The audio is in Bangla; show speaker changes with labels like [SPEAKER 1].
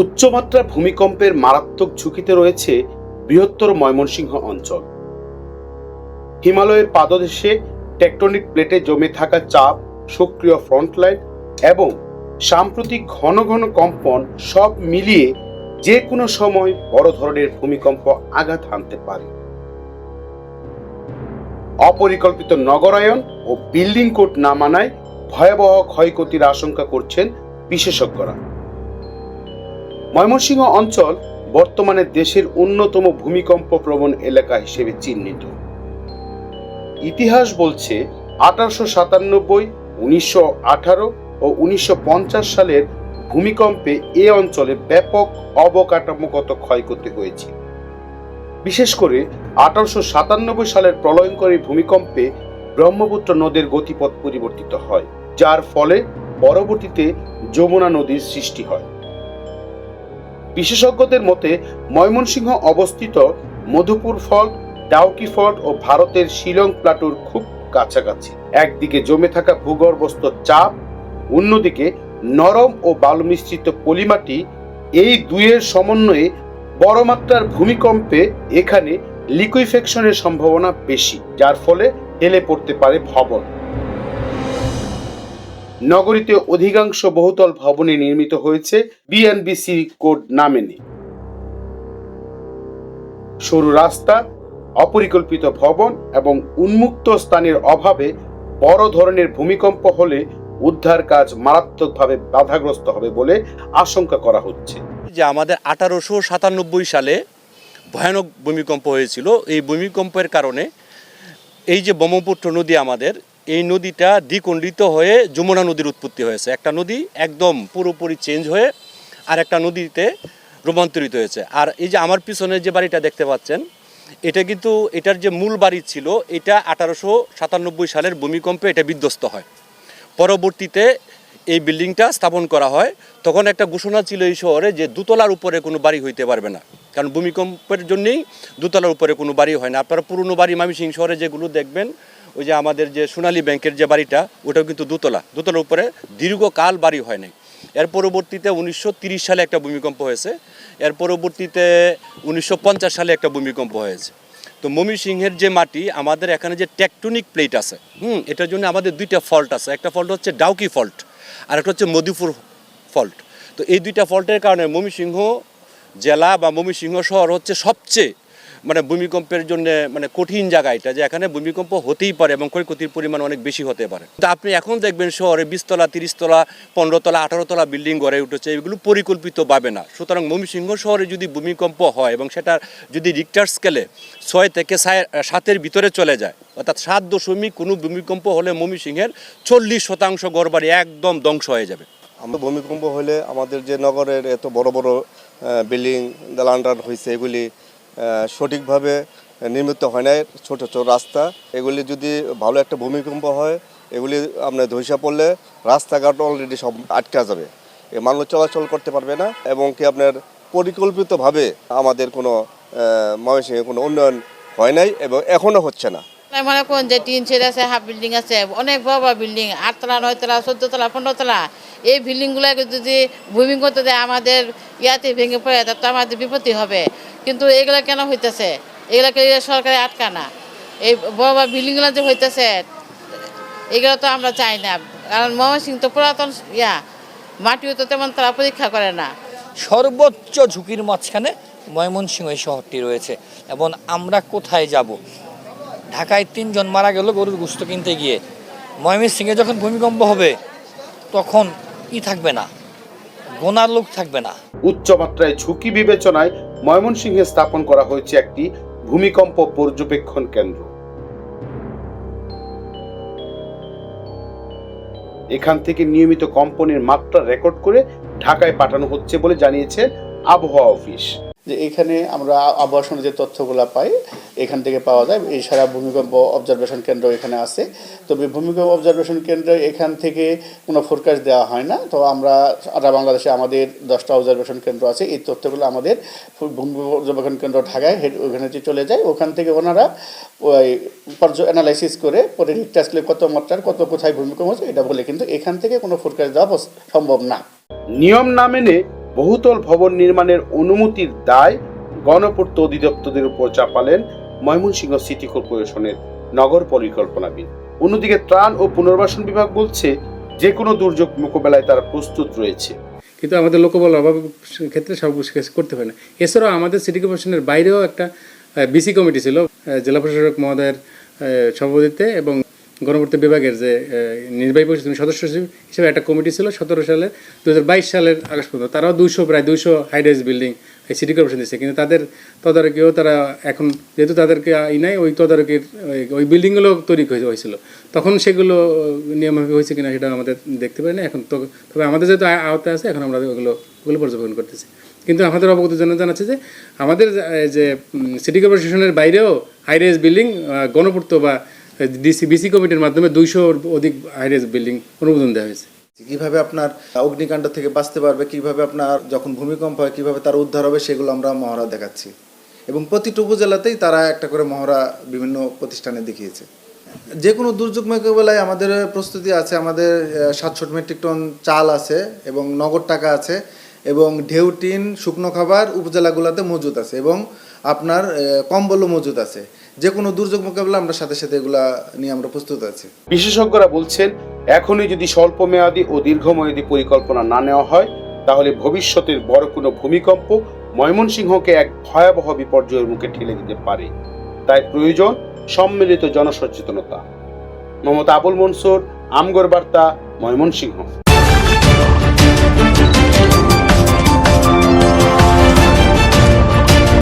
[SPEAKER 1] উচ্চমাত্রা ভূমিকম্পের মারাত্মক ঝুঁকিতে রয়েছে বৃহত্তর ময়মনসিংহ অঞ্চল। হিমালয়ের পাদদেশে টেকটনিক প্লেটে জমে থাকা চাপ, সক্রিয় ফ্রন্টলাইন এবং সাম্প্রতিক ঘন ঘন কম্পন সব মিলিয়ে যে কোনো সময় বড় ধরনের ভূমিকম্প আঘাত হানতে পারে। অপরিকল্পিত নগরায়ন ও বিল্ডিং কোড না মানায় ভয়াবহ ক্ষয়ক্ষতির আশঙ্কা করছেন বিশেষজ্ঞরা। ময়মনসিংহ অঞ্চল বর্তমানে দেশের অন্যতম ভূমিকম্প প্রবণ এলাকা হিসেবে চিহ্নিত। ইতিহাস বলছে আঠারোশো সাতানব্বই, উনিশশো আঠারো ও উনিশশো পঞ্চাশ সালের ভূমিকম্পে এ অঞ্চলে ব্যাপক অবকাঠামোগত ক্ষয়ক্ষতি হয়েছে। বিশেষ করে আঠারোশো সাতানব্বই সালের প্রলয়ঙ্করী ভূমিকম্পে ব্রহ্মপুত্র নদের গতিপথ পরিবর্তিত হয়, যার ফলে পরবর্তীতে যমুনা নদীর সৃষ্টি হয়। বিশেষজ্ঞদের মতে, ময়মনসিংহ অবস্থিত মধুপুর ফল্ট, ডাউকি ফল্ট ও ভারতের শিলং প্লাটুর খুব কাছাকাছি। একদিকে জমে থাকা ভূগর্ভস্থ চাপ, অন্যদিকে নরম ও বালুমিশ্রিত পলিমাটি এই দুইয়ের সমন্বয়ে বড় মাত্রার ভূমিকম্পে এখানে লিকুইফেকশনের সম্ভাবনা বেশি, যার ফলে হেলে পড়তে পারে ভবন। নগরীতে অধিকাংশ বহুতল ভবনে নির্মিত হয়েছে। বিএনবিসি কোড না মেনে সরু রাস্তা, অপরিকল্পিত ভবন এবং উন্মুক্ত স্থানের অভাবে বড় ধরনের ভূমিকম্প হলে উদ্ধার কাজ মারাত্মকভাবে বাধাগ্রস্ত হবে বলে আশঙ্কা করা হচ্ছে।
[SPEAKER 2] যে আমাদের আঠারোশো সাতানব্বই সালে ভয়ানক ভূমিকম্প হয়েছিল। এই ভূমিকম্পের কারণে এই যে ব্রহ্মপুত্র নদী আমাদের এই নদীটা দ্বিকণ্ডিত হয়ে যমুনা নদীর উৎপত্তি হয়েছে। একটা নদী একদম পুরোপুরি চেঞ্জ হয়ে আর একটা নদীতে রূপান্তরিত হয়েছে। আর এই যে আমার পিছনে যে বাড়িটা দেখতে পাচ্ছেন, এটা কিন্তু এটার যে মূল বাড়ি ছিল, এটা আঠারোশো সাতানব্বই সালের ভূমিকম্পে এটা বিধ্বস্ত হয়। পরবর্তীতে এই বিল্ডিংটা স্থাপন করা হয়। তখন একটা ঘোষণা ছিল এই শহরে যে দুতলার উপরে কোনো বাড়ি হইতে পারবে না। কারণ ভূমিকম্পের জন্যেই দুতলার উপরে কোনো বাড়ি হয় না। আপনারা পুরনো বাড়ি মামিসিং শহরে যেগুলো দেখবেন ওই যে আমাদের যে সোনালী ব্যাংকের যে বাড়িটা, ওটাও কিন্তু দুতলা। দুতলার উপরে দীর্ঘকাল বাড়ি হয় নাই। এর পরবর্তীতে উনিশশো সালে একটা ভূমিকম্প হয়েছে। এর পরবর্তীতে উনিশশো পঞ্চাশ সালে একটা ভূমিকম্প হয়েছে। তো ময়মনসিংহের যে মাটি, আমাদের এখানে যে টেকটনিক প্লেট আছে, হুম, এটার জন্য আমাদের দুইটা ফল্ট আছে। একটা ফল্ট হচ্ছে ডাউকি ফল্ট, আর একটা হচ্ছে মধুপুর ফল্ট। তো এই দুইটা ফল্টের কারণে ময়মনসিংহ জেলা বা ময়মনসিংহ শহর হচ্ছে সবচেয়ে মানে ভূমিকম্পের জন্য মানে কঠিন জায়গা এটা যে এখানে ভূমিকম্প হতেই পারে এবং ক্ষয়ক্ষতির পরিমাণ অনেক বেশি হতে পারে। তো আপনি এখন দেখবেন শহরে বিশতলা তিরিশতলা পনেরোতলা আঠারোতলা বিল্ডিং গড়ে উঠেছে, এগুলো পরিকল্পিতভাবে না। সুতরাং ময়মনসিংহ শহরে যদি ভূমিকম্প হয় এবং সেটা যদি রিক্টার স্কেলে ছয় থেকে সাতের ভিতরে চলে যায়, অর্থাৎ সাত দশমিক কোনো ভূমিকম্প হলে ময়মনসিংহের চল্লিশ শতাংশ গড়বাড়ি একদম ধ্বংস হয়ে যাবে।
[SPEAKER 3] আমরা ভূমিকম্প হলে আমাদের যে নগরের এত বড় বড় বিল্ডিং দালান হয়েছে এগুলি সঠিকভাবে নির্মিত হয় না ছোট ছোট রাস্তা। এগুলি যদি ভালো একটা ভূমিকম্প হয়, এগুলি আপনার ধসা পড়লে রাস্তাঘাট অলরেডি সব আটকা যাবে। মানুষ চলাচল করতে পারবে না এবং কি আপনার পরিকল্পিতভাবে আমাদের কোনো ময়মনসিংহে কোনো উন্নয়ন হয় নাই এবং এখনও হচ্ছে না।
[SPEAKER 4] মনে করুন যে টিন শেড আছে, হাফ বিল্ডিং আছে, অনেক বড় বিল্ডিং, আটতলা, নয়তলা, চোদ্দতলা, পনেরোতলা। এই বিল্ডিংগুলোকে যদি ভূমিকম্প দেয়, আমাদের ইয়াতে ভেঙে পড়ে তা তো আমাদের বিপত্তি হবে। কিন্তু এগুলো কেন হইতেছে? এগুলোকে সরকারে আটকানা। এই বড় বড় বিল্ডিংগুলো যে হইতেছে, এগুলো তো আমরা চাই না। কারণ ময়মনসিং তো পুরাতন, ইয়া, মাটিও তো তেমন তারা পরীক্ষা করে না।
[SPEAKER 5] সর্বোচ্চ ঝুঁকির মাঝখানে ময়মনসিংহ এই শহরটি রয়েছে এবং আমরা কোথায় যাব? ঢাকায় তিনজন মারা গেল গরুর গুস্ত কিনতে গিয়ে। ময়মনসিংহে যখন ভূমিকম্প হবে, তখন ই থাকবে না, গোনার লোক থাকবে না।
[SPEAKER 1] উচ্চমাত্রায় ঝুঁকি বিবেচনায় ময়মনসিংহে স্থাপন করা হয়েছে একটি ভূমিকম্প পর্যবেক্ষণ কেন্দ্র। এখান থেকে নিয়মিত কম্পনের মাত্রা রেকর্ড করে ঢাকায় পাঠানো হচ্ছে বলে জানিয়েছে আবহাওয়া অফিস।
[SPEAKER 6] যে এখানে আমরা আবাসনের যে তথ্যগুলো পাই, এখান থেকে পাওয়া যায়। এছাড়া ভূমিকম্প অবজারভেশন কেন্দ্র এখানে আছে। তবে ভূমিকম্প অবজারভেশন কেন্দ্র এখান থেকে কোনো ফোরকাস্ট দেওয়া হয় না। তো আমরা সারা বাংলাদেশে আমাদের দশটা অবজারভেশন কেন্দ্র আছে। এই তথ্যগুলো আমাদের ভূমিকম্প অবজারভেশন কেন্দ্র ঢাকায় হেড ওখানে চলে যায়। ওখান থেকে ওনারা ওই পর্য অ্যানালাইসিস করে, পরে রিক্টার কত মাত্রার, কত কোথায় ভূমিকম্প হচ্ছে, এটা বলে কিন্তু এখান থেকে কোনো ফোরকাস্ট দেওয়া সম্ভব না।
[SPEAKER 1] নিয়ম না মেনে বহুতল ভবন নির্মাণের অনুমতির দায় গণপূর্ত অধিদপ্তরের উপর চাপালেন ময়মনসিংহ সিটি কর্পোরেশনের নগর পরিকল্পনাবিদ। অন্যদিকে ত্রাণ ও পুনর্বাসন বিভাগ বলছে যে কোনো দুর্যোগ মোকাবেলায় তারা প্রস্তুত রয়েছে।
[SPEAKER 7] কিন্তু আমাদের লোকবল অভাব ক্ষেত্রে সব করতে পারে না। এছাড়াও আমাদের সিটি কর্পোরেশনের বাইরেও একটা বিসি কমিটি ছিল জেলা প্রশাসক মহোদয়ের আহ, সভাপতিত্বে এবং গণপূর্ত বিভাগের যে নির্বাহী পরিষদ সদস্য সচিব হিসেবে একটা কমিটি ছিল সতেরো সালে দু হাজার বাইশ সালের আগস্ট পর্যন্ত। তারাও দুইশো, প্রায় দুইশো হাইরাইজ বিল্ডিং এই সিটি কর্পোরেশন দিচ্ছে কিন্তু তাদের তদারকিও তারা এখন, যেহেতু তাদেরকে ই নাই, ওই তদারকির, ওই- বিল্ডিংগুলো তৈরি হয়েছিল। তখন সেগুলো নিয়মভাবে হয়েছে কিনা সেটা আমাদের দেখতে পারি না। এখন তো, তবে আমাদের যেহেতু আওতায় আছে, এখন আমরা ওগুলো ওগুলো পর্যবেক্ষণ করতেছি। কিন্তু আমাদের অবগত জন্য জানাচ্ছে যে, আমাদের যে- সিটি কর্পোরেশনের বাইরেও হাইরেজ বিল্ডিং গণপূর্ত বা ডিসি বিসি কমিটির মাধ্যমে দুইশোর অধিক হাইরেজ বিল্ডিং অনুমোদন দেওয়া হয়েছে।
[SPEAKER 8] কীভাবে আপনার অগ্নিকাণ্ড থেকে বাঁচতে পারবে, কীভাবে আপনার যখন ভূমিকম্প হয়, কীভাবে তার উদ্ধার হবে, সেগুলো আমরা মহড়া দেখাচ্ছি। এবং প্রতিটি উপজেলাতেই তারা একটা করে মহড়া বিভিন্ন প্রতিষ্ঠানে দেখিয়েছে। যে কোনো দুর্যোগ মোকাবেলায় আমাদের প্রস্তুতি আছে, আমাদের সাতশো মেট্রিক টন চাল আছে এবং নগদ টাকা আছে এবং ঢেউ টিন, শুকনো খাবার উপজেলাগুলোতে মজুদ আছে এবং আপনার কম্বলও মজুদ আছে। যে কোনো দুর্যোগ মোকাবেলা আমরা সাথে সাথে এগুলা নিয়ে আমরা প্রস্তুত আছি।
[SPEAKER 1] বিশেষজ্ঞরা বলছেন, এখনই যদি স্বল্প মেয়াদী ও দীর্ঘমেয়াদী পরিকল্পনা না নেওয়া হয়, তাহলে ভবিষ্যতের বড় কোনো ভূমিকম্প ময়মনসিংহকে এক ভয়াবহ বিপর্যয়ের মুখে ঠেলে দিতে পারে। তাই প্রয়োজন সম্মিলিত জনসচেতনতা। মমতা আবুল মনসুর, আমগর বার্তা, ময়মনসিংহ।